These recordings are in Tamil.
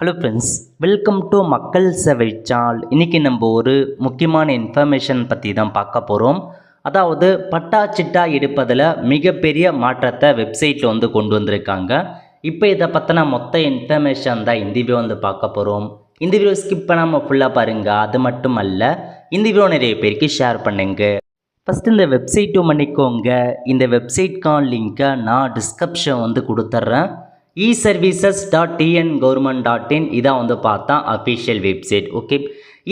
ஹலோ ஃப்ரெண்ட்ஸ் வெல்கம் டு மக்கள் சேவை சால் இன்றைக்கி நம்ம ஒரு முக்கியமான இன்ஃபர்மேஷன் பற்றி தான் பார்க்க போகிறோம் அதாவது பட்டா சிட்டா எடுப்பதில் மிகப்பெரிய மாற்றத்தை வெப்சைட்டில் வந்து கொண்டு வந்திருக்காங்க. இப்போ இதை பற்றின மொத்த இன்ஃபர்மேஷன் தான் இந்த வீடியோ வந்து பார்க்க போகிறோம் இந்த வீடியோ ஸ்கிப் பண்ணாமல் ஃபுல்லாக பாருங்கள் அது மட்டும் அல்ல இந்த வீடியோ நிறைய பேருக்கு ஷேர் பண்ணுங்க. ஃபஸ்ட்டு இந்த வெப்சைட்டும் பண்ணிக்கோங்க. இந்த வெப்சைட்கான லிங்க்கை நான் டிஸ்கிரிப்ஷன் வந்து கொடுத்துட்றேன் e services dot TN government dot in இதான் வந்து பார்த்தா அஃபிஷியல் வெப்சைட் ஓகே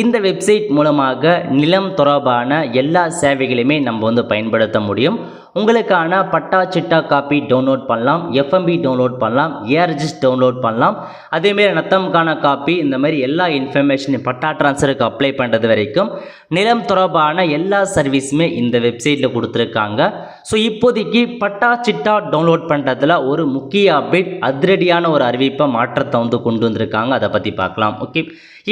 இந்த வெப்சைட் மூலமாக நிலம் தொடர்பான எல்லா சேவைகளையுமே நம்ம வந்து பயன்படுத்த முடியும். உங்களுக்கான பட்டா சிட்டா காப்பி டவுன்லோட் பண்ணலாம் எஃப்எம்பி டவுன்லோட் பண்ணலாம் ஏஆர்ஜிஸ் டவுன்லோட் பண்ணலாம். அதேமாரி நத்தம்கான காப்பி இந்த மாதிரி எல்லா இன்ஃபர்மேஷனையும் பட்டா ட்ரான்ஸ்ஃபருக்கு அப்ளை பண்ணுறது வரைக்கும் நிலம் தொடர்பான எல்லா சர்வீஸுமே இந்த வெப்சைட்டில் கொடுத்துருக்காங்க. ஸோ இப்போதைக்கு பட்டா சிட்டா டவுன்லோட் பண்ணுறதுல ஒரு முக்கிய அப்டேட் அதிரடியான ஒரு அறிவிப்பை மாற்றத்தை வந்து கொண்டு வந்திருக்காங்க. அதை பற்றி பார்க்கலாம். ஓகே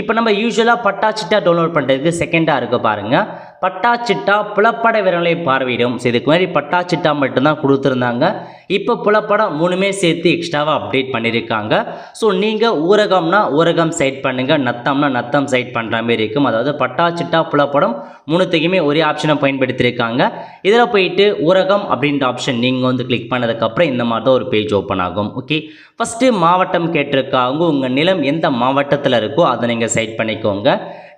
இப்போ நம்ம யூஸ்வலாக பட்டா பட்டாச்சிட்டா டவுன்லோட் பண்ணுறதுக்கு செகண்டாக இருக்க பாருங்கள் பட்டாச்சிட்டா புலப்பட விரலை பார்வையிடும். ஸோ இதுக்கு முன்னாடி பட்டாச்சிட்டா மட்டும்தான் கொடுத்துருந்தாங்க. இப்போ புலப்படம் மூணுமே சேர்த்து எக்ஸ்ட்ராவாக அப்டேட் பண்ணியிருக்காங்க ஸோ நீங்கள் ஊரகம்னா ஊரகம் சைட் பண்ணுங்கள் நத்தம்னா நத்தம் சைட் பண்ணுற மாதிரி இருக்கும். அதாவது பட்டாச்சிட்டா புலப்படம் மூணுத்தையுமே ஒரே ஆப்ஷனை பயன்படுத்தியிருக்காங்க இதில் போயிட்டு ஊரகம் அப்படின்ற ஆப்ஷன் நீங்கள் வந்து கிளிக் பண்ணதுக்கப்புறம் இந்த மாதிரி தான் ஒரு பேஜ் ஓப்பன் ஆகும். ஓகே ஃபஸ்ட்டு மாவட்டம் கேட்டிருக்காங்க. உங்கள் நிலம் எந்த மாவட்டத்தில் இருக்கோ அதை நீங்கள் சைட் பண்ணிக்கோங்க.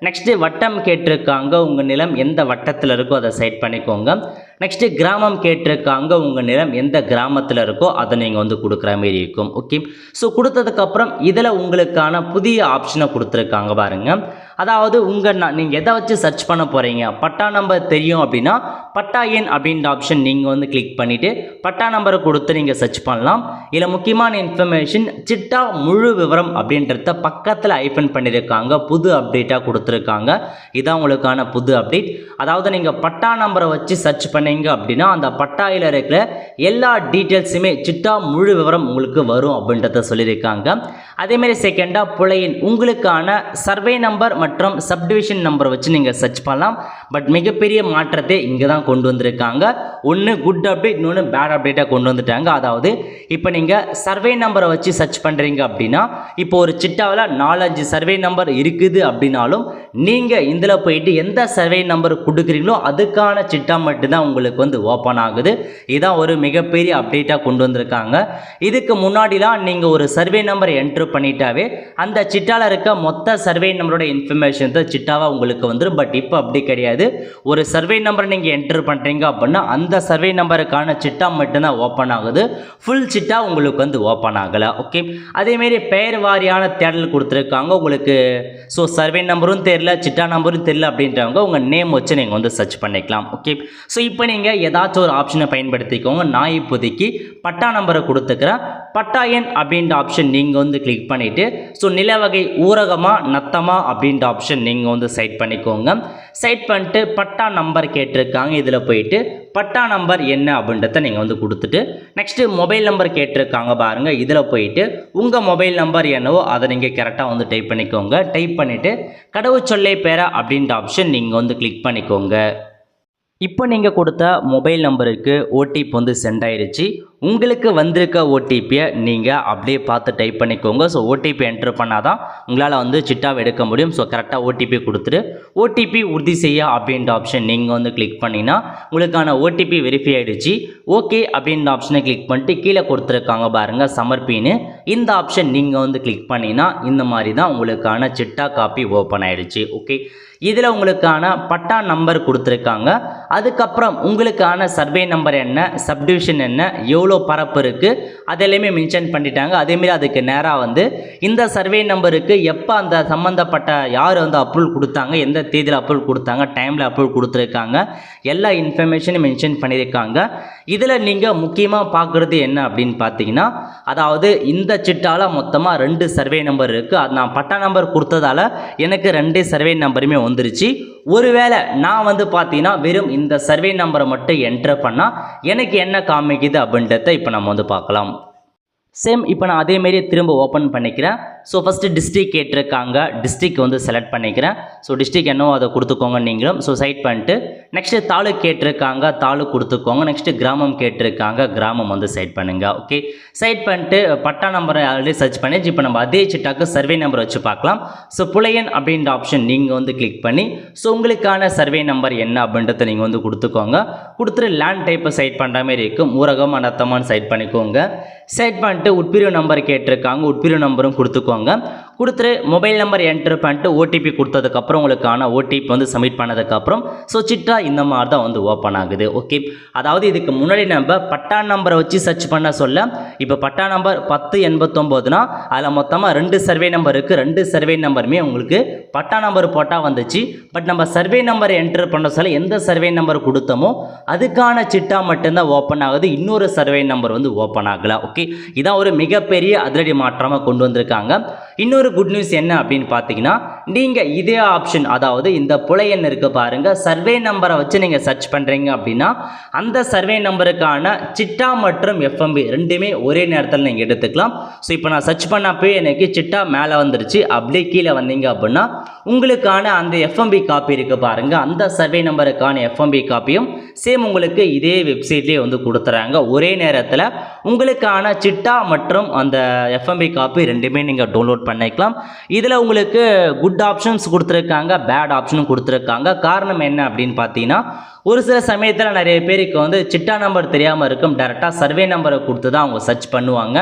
நெக்ஸ்ட்டு வட்டம் கேட்டிருக்காங்க உங்கள் நிலம் எந்த வட்டத்தில் இருக்கோ அதை செட் பண்ணிக்கோங்க. நெக்ஸ்ட்டு கிராமம் கேட்டிருக்காங்க உங்கள் நிலம் எந்த கிராமத்தில் இருக்கோ அதை நீங்கள் வந்து கொடுக்குற மாரி இருக்கும் ஓகே ஸோ கொடுத்ததுக்கப்புறம் இதில் உங்களுக்கான புதிய ஆப்ஷனை கொடுத்துருக்காங்க பாருங்கள் அதாவது உங்கள் நான் நீங்கள் எதை வச்சு சர்ச் பண்ண போகிறீங்க பட்டா நம்பர் தெரியும் அப்படின்னா பட்டா எண் அப்படின்ற ஆப்ஷன் நீங்கள் வந்து கிளிக் பண்ணிவிட்டு பட்டா நம்பரை கொடுத்து நீங்கள் சர்ச் பண்ணலாம். இதில் முக்கியமான இன்ஃபர்மேஷன் சிட்டா முழு விவரம் அப்படின்றத பக்கத்தில் ஐஃபன் பண்ணியிருக்காங்க புது அப்டேட்டாக கொடுத்துருக்காங்க. இதான் உங்களுக்கான புது அப்டேட் அதாவது நீங்கள் பட்டா நம்பரை வச்சு சர்ச் பண்ணீங்க அப்படின்னா அந்த பட்டாயில் இருக்கிற எல்லா டீட்டெயில்ஸுமே சிட்டா முழு விவரம் உங்களுக்கு வரும் அப்படின்றத சொல்லியிருக்காங்க. அதேமாரி செகண்டாக புலையின் உங்களுக்கான சர்வே நம்பர் மற்றும் சப்டிவிஷன் நம்பரை வச்சு நீங்கள் சர்ச் பண்ணலாம். பட் மிகப்பெரிய மாற்றத்தை இங்கே தான் கொண்டு வந்திருக்காங்க. ஒன்று குட் அப்டேட் இன்னொன்று பேட் அப்டேட்டாக கொண்டு வந்துட்டாங்க. அதாவது இப்போ நீங்கள் சர்வே நம்பரை வச்சு சர்ச் பண்ணுறீங்க அப்படின்னா இப்போ ஒரு சிட்டாவில் நாலஞ்சு சர்வே நம்பர் இருக்குது அப்படின்னாலும் நீங்கள் இதில் போயிட்டு எந்த சர்வே நம்பர் கொடுக்குறீங்களோ அதுக்கான சிட்டா மட்டும்தான் உங்களுக்கு வந்து ஓப்பன் ஆகுது. இதான் ஒரு மிகப்பெரிய அப்டேட்டாக கொண்டு வந்திருக்காங்க. இதுக்கு முன்னாடிலாம் நீங்கள் ஒரு சர்வே நம்பர் என்ட்ரு பண்ணிட்டாவே அந்த சிட்டாவில் இருக்க மொத்த சர்வே நம்பரோட இன்ஃபர்மேஷன் தான் சிட்டாவாக உங்களுக்கு வந்துடும் பட் இப்போ அப்படி கிடையாது. ஒரு சர்வே நம்பர் நீங்கள் என்ட்ரு பண்ணுறீங்க அப்படின்னா அந்த சர்வே நம்பருக்கான சிட்டா மட்டும்தான் ஓப்பன் ஆகுது. ஃபுல் சிட்டா உங்களுக்கு வந்து ஓப்பன் ஆகலை. ஓகே அதேமாரி பெயர் வாரியான தேடல் கொடுத்துருக்காங்க. உங்களுக்கு ஸோ சர்வே நம்பரும் தெரில சிட்டா நம்பரும் தெரில அப்படின்றவங்க உங்கள் நேம் வச்சு நீங்கள் வந்து சர்ச் பண்ணிக்கலாம் ஓகே ஸோ இப்போ நீங்கள் ஏதாச்சும் ஒரு ஆப்ஷனை பயன்படுத்திக்கோங்க. நான் இப்போதைக்கு பட்டா நம்பரை கொடுத்துக்கிறேன் பட்டா எண் அப்படின்ற ஆப்ஷன் நீங்கள் வந்து கிளிக் பண்ணிவிட்டு ஸோ நில வகை ஊரகமாக நத்தமாக அப்படின்ற ஆப்ஷன் நீங்கள் வந்து செட் பண்ணிக்கோங்க. செட் பண்ணிட்டு பட்டா நம்பர் கேட்டிருக்காங்க இதில் போயிட்டு பட்டா நம்பர் என்ன அப்படின்றத நீங்கள் வந்து கொடுத்துட்டு நெக்ஸ்ட்டு மொபைல் நம்பர் கேட்டிருக்காங்க பாருங்கள் இதில் போயிட்டு உங்கள் மொபைல் நம்பர் என்னவோ அதை நீங்கள் கரெக்டாக வந்து டைப் பண்ணிக்கோங்க. டைப் பண்ணிவிட்டு கடவுச்சொல்லை பெற அப்படின்ற ஆப்ஷன் நீங்கள் வந்து கிளிக் பண்ணிக்கோங்க. இப்போ நீங்கள் கொடுத்த மொபைல் நம்பருக்கு ஓடிபி வந்து சென்ட் ஆயிடுச்சு உங்களுக்கு வந்திருக்க ஓடிபியை நீங்கள் அப்படியே பார்த்து டைப் பண்ணிக்கோங்க. ஸோ ஓடிபி என்ட்ரு பண்ணால் தான் உங்களால் வந்து சிட்டாவை எடுக்க முடியும். ஸோ கரெக்டாக ஓடிபி கொடுத்துட்டு ஓடிபி உறுதி செய்ய அப்படின்ற ஆப்ஷன் நீங்கள் வந்து கிளிக் பண்ணிங்கன்னா உங்களுக்கான ஓடிபி வெரிஃபை ஆகிடுச்சு ஓகே அப்படின்ற ஆப்ஷனை கிளிக் பண்ணிட்டு கீழே கொடுத்துருக்காங்க பாருங்கள் சமர்ப்பின்னு. இந்த ஆப்ஷன் நீங்கள் வந்து கிளிக் பண்ணிங்கன்னா இந்த மாதிரி தான் உங்களுக்கான சிட்டா காப்பி ஓப்பன் ஆகிடுச்சு ஓகே இதில் உங்களுக்கான பட்டா நம்பர் கொடுத்துருக்காங்க. அதுக்கப்புறம் உங்களுக்கான சர்வே நம்பர் என்ன சப்டிவிஷன் என்ன எவ்வளோ பரப்பு இருக்குது அதெல்லாமே மென்ஷன் பண்ணிட்டாங்க. அதேமாரி அதுக்கு நேராக வந்து இந்த சர்வே நம்பருக்கு எப்போ அந்த சம்மந்தப்பட்ட யார் வந்து அப்ரூவல் கொடுத்தாங்க எந்த தேதியில் அப்ரூவல் கொடுத்தாங்க டைமில் அப்ரூவல் கொடுத்துருக்காங்க எல்லா இன்ஃபர்மேஷனும் மென்ஷன் பண்ணியிருக்காங்க. இதில் நீங்கள் முக்கியமாக பார்க்குறது என்ன அப்படின்னு பார்த்தீங்கன்னா அதாவது இந்த சிட்டால் மொத்தமாக ரெண்டு சர்வே நம்பர் இருக்குது அது நான் பட்டா நம்பர் கொடுத்ததால எனக்கு ரெண்டு சர்வே நம்பருமே வந்துருச்சு. ஒருவேளை நான் வந்து பார்த்தீங்கன்னா வெறும் இந்த சர்வே நம்பரை மட்டும் என்ட்ரு பண்ணால் எனக்கு என்ன காமிக்குது அப்படின்றத இப்போ நம்ம வந்து பார்க்கலாம். சேம் இப்போ நான் அதேமாரியே திரும்ப ஓப்பன் பண்ணிக்கிறேன். ஸோ ஃபஸ்ட்டு டிஸ்ட்ரிக் கேட்டிருக்காங்க. டிஸ்ட்ரிக் வந்து செலக்ட் பண்ணிக்கிறேன். ஸோ டிஸ்ட்ரிக் என்னவோ அதை கொடுத்துக்கோங்க நீங்களும். ஸோ சைட் பண்ணிட்டு நெக்ஸ்ட்டு தாலுக் கேட்டிருக்காங்க. தாலுக் கொடுத்துக்கோங்க. நெக்ஸ்ட்டு கிராமம் கேட்டிருக்காங்க. கிராமம் வந்து சைட் பண்ணுங்கள் ஓகே சைட் பண்ணிட்டு பட்டா நம்பரை ஆல்ரெடி சர்ச் பண்ணி இப்போ நம்ம அதே சிட்டாக்கு சர்வே நம்பர் வச்சு பார்க்கலாம். ஸோ புலையன் அப்படின்ற ஆப்ஷன் நீங்கள் வந்து கிளிக் பண்ணி ஸோ உங்களுக்கான சர்வே நம்பர் என்ன அப்படின்றத நீங்கள் வந்து கொடுத்துக்கோங்க. கொடுத்துட்டு லேண்ட் டைப்பை சைட் பண்ணுற மாதிரி இருக்கும். ஊரகம் அனர்த்தமானு சைட் பண்ணிக்கோங்க. சைட் பண்ணிட்டு உட்பிரிவு நம்பர் கேட்டிருக்காங்க. உட்பிரிவு நம்பரும் கொடுத்துக்கோங்க. கொடுத்துட்டு மொபைல் நம்பர் என்டர் பண்ணிட்டு ஓடிபி கொடுத்ததுக்கப்புறம் உங்களுக்கான ஓடிபி வந்து சப்மிட் பண்ணதுக்கப்புறம் ஸோ சிட்டா இந்த மாதிரி தான் வந்து ஓப்பன் ஆகுது ஓகே அதாவது இதுக்கு முன்னாடி நம்ம பட்டா நம்பரை வச்சு சர்ச் பண்ண சொல்ல இப்போ பட்டா நம்பர் பத்து எண்பத்தொம்போதுனா அதில் மொத்தமாக ரெண்டு சர்வே நம்பர் இருக்குது ரெண்டு சர்வே நம்பருமே உங்களுக்கு பட்டா நம்பர் போட்டால் வந்துச்சு. பட் நம்ம சர்வே நம்பர் என்டர் பண்ண சொல்ல எந்த சர்வே நம்பர் கொடுத்தோமோ அதுக்கான சிட்டா மட்டும்தான் ஓப்பன் ஆகுது இன்னொரு சர்வே நம்பர் வந்து ஓப்பன் ஆகலை ஓகே இதான் ஒரு மிகப்பெரிய அதிரடி மாற்றமாக கொண்டு வந்திருக்காங்க. இன்னொரு குட் நியூஸ் என்ன அப்படின்னு பார்த்தீங்கன்னா நீங்கள் இதே ஆப்ஷன் அதாவது இந்த புலையன் இருக்குது பாருங்க சர்வே நம்பரை வச்சு நீங்கள் சர்ச் பண்ணுறீங்க அப்படின்னா அந்த சர்வே நம்பருக்கான சிட்டா மற்றும் எஃப்எம்பி ரெண்டுமே ஒரே நேரத்தில் நீங்கள் எடுத்துக்கலாம். ஸோ இப்போ நான் சர்ச் பண்ணப்பே எனக்கு சிட்டா மேலே வந்துருச்சு அப்படியே கீழே வந்தீங்க அப்படின்னா உங்களுக்கான அந்த எஃப்எம்பி காப்பி இருக்குது பாருங்கள் அந்த சர்வே நம்பருக்கான எஃப்எம்பி காப்பியும் சேம் உங்களுக்கு இதே வெப்சைட்லேயே வந்து கொடுத்துறாங்க. ஒரே நேரத்தில் உங்களுக்கான சிட்டா மற்றும் அந்த எஃப்எம்பி காப்பி ரெண்டுமே நீங்கள் டவுன்லோட் பண்ணிக்கலாம். இதில் உங்களுக்கு குட் ஆப்ஷன்ஸ் கொடுத்துருக்காங்க பேட் ஆப்ஷனும் கொடுத்துருக்காங்க. காரணம் என்ன அப்படின்னு பார்த்தீங்கன்னா ஒரு சில சமயத்தில் நிறைய பேருக்கு வந்து சிட்டா நம்பர் தெரியாமல் இருக்கும். டேரெக்டாக சர்வே நம்பரை கொடுத்து தான் அவங்க சர்ச் பண்ணுவாங்க.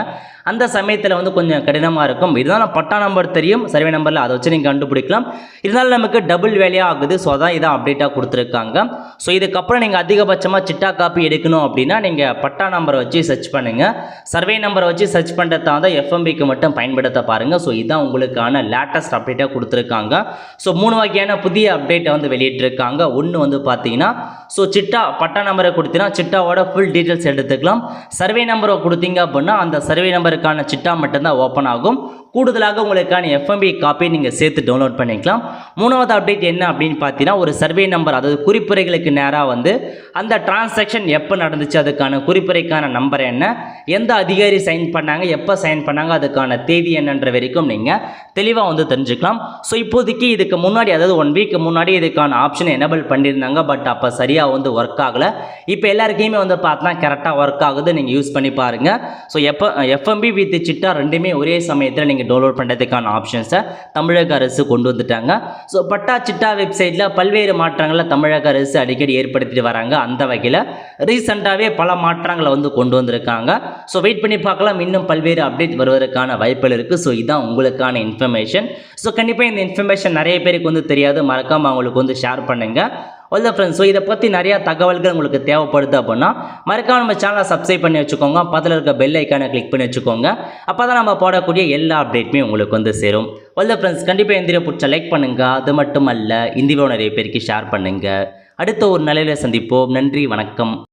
அந்த சமயத்தில் வந்து கொஞ்சம் கடினமாக இருக்கும். இருந்தாலும் பட்டா நம்பர் தெரியும். சர்வே நம்பரில் அதை வச்சு நீங்கள் கண்டுபிடிக்கலாம். இருந்தாலும் நமக்கு டபுள் வேலையாக ஆகுது. ஸோ அதான் இதான் அப்டேட்டாக கொடுத்துருக்காங்க. ஸோ இதுக்கப்புறம் நீங்கள் அதிகபட்சமாக சிட்டா காப்பி எடுக்கணும் அப்படின்னா நீங்கள் பட்டா நம்பரை வச்சு சர்ச் பண்ணுங்கள் சர்வே நம்பரை வச்சு சர்ச் பண்ணுறதா தான் எஃப்எம்பிக்கு மட்டும் பயன்படுத்த பாருங்கள் ஸோ இதுதான் உங்களுக்கான லேட்டஸ்ட் அப்டேட்டாக கொடுத்துருக்காங்க. ஸோ மூணு வகையான புதிய அப்டேட்டை வந்து வெளியிட்டிருக்காங்க. ஒன்று வந்து பார்த்தீங்கன்னா ஸோ சிட்டா பட்டா நம்பரை கொடுத்தீங்கன்னா சிட்டாவோட ஃபுல் டீட்டெயில்ஸ் எடுத்துக்கலாம். சர்வே நம்பரை கொடுத்தீங்க அப்படின்னா அந்த சர்வே நம்பருக்கான சிட்டா மட்டும்தான் ஓப்பன் ஆகும். கூடுதலாக உங்களுக்கான எஃப்எம்பி காப்பி நீங்கள் சேர்த்து டவுன்லோட் பண்ணிக்கலாம். மூணாவது அப்டேட் என்ன அப்படின்னு பார்த்தீங்கன்னா ஒரு சர்வே நம்பர் அதாவது குறிப்புரைகளுக்கு நேராக வந்து அந்த டிரான்சாக்ஷன் எப்போ நடந்துச்சு அதுக்கான குறிப்புரைக்கான நம்பர் என்ன எந்த அதிகாரி சைன் பண்ணாங்க எப்போ சைன் பண்ணாங்க அதுக்கான தேதி என்னன்ற வரைக்கும் நீங்கள் தெளிவாக வந்து தெரிஞ்சுக்கலாம். ஸோ இப்போதைக்கு இதுக்கு முன்னாடி அதாவது ஒன் வீக் முன்னாடி இதுக்கான ஆப்ஷன் எனபிள் பண்ணியிருந்தாங்க. பட் அப்போ சரியாக வந்து ஒர்க் ஆகலை. இப்போ எல்லாருக்கையுமே வந்து பார்த்தா கரெக்டாக ஒர்க் ஆகுது. நீங்கள் யூஸ் பண்ணி பாருங்கள் ஸோ எப்போ எஃப்எம்பி வித் சிட்டா ரெண்டுமே ஒரே சமயத்தில் நீங்கள் டவுன்லோட் பண்ணுறதுக்கான ஆப்ஷன்ஸை தமிழக அரசு கொண்டு வந்துட்டாங்க. ஸோ பட்டா சிட்டா வெப்சைட்டில் பல்வேறு மாற்றங்களை தமிழக அரசு அடிக்கடி ஏற்படுத்திட்டு வராங்க. அந்த வகையில் ரீசெண்டாகவே பல மாற்றங்களை வந்து கொண்டு வந்திருக்காங்க. ஸோ வெயிட் பண்ணி பார்க்கலாம் இன்னும் பல்வேறு அப்டேட் வருவதற்கான வாய்ப்புகள் இருக்குது ஸோ இதுதான் உங்களுக்கான இன்ஃபர்மேஷன் ஸோ கண்டிப்பாக இந்த இன்ஃபர்மேஷன் நிறைய பேருக்கு வந்து தெரியாது. மறக்காமல் அவங்களுக்கு வந்து ஷேர் பண்ணுங்கள் ஒல்ல ஃப்ரெண்ட்ஸ் ஸோ இதை பற்றி நிறையா தகவல்கள் உங்களுக்கு தேவைப்படுது அப்படின்னா மறக்காம நம்ம சேனலை சப்ஸ்கிரைப் பண்ணி வச்சுக்கோங்க. பக்கத்தில் இருக்க பெல் ஐக்கானை கிளிக் பண்ணி வச்சுக்கோங்க. அப்போ தான் நம்ம போடக்கூடிய எல்லா அப்டேட்டுமே உங்களுக்கு வந்து சேரும். ஒல்ல ஃப்ரெண்ட்ஸ் கண்டிப்பாக இந்த பிடிச்ச லைக் பண்ணுங்கள் அது மட்டும் அல்ல இந்தியாவோட நிறைய பேருக்கு ஷேர் பண்ணுங்கள் அடுத்த ஒரு நிலையில் சந்திப்போம். நன்றி வணக்கம்.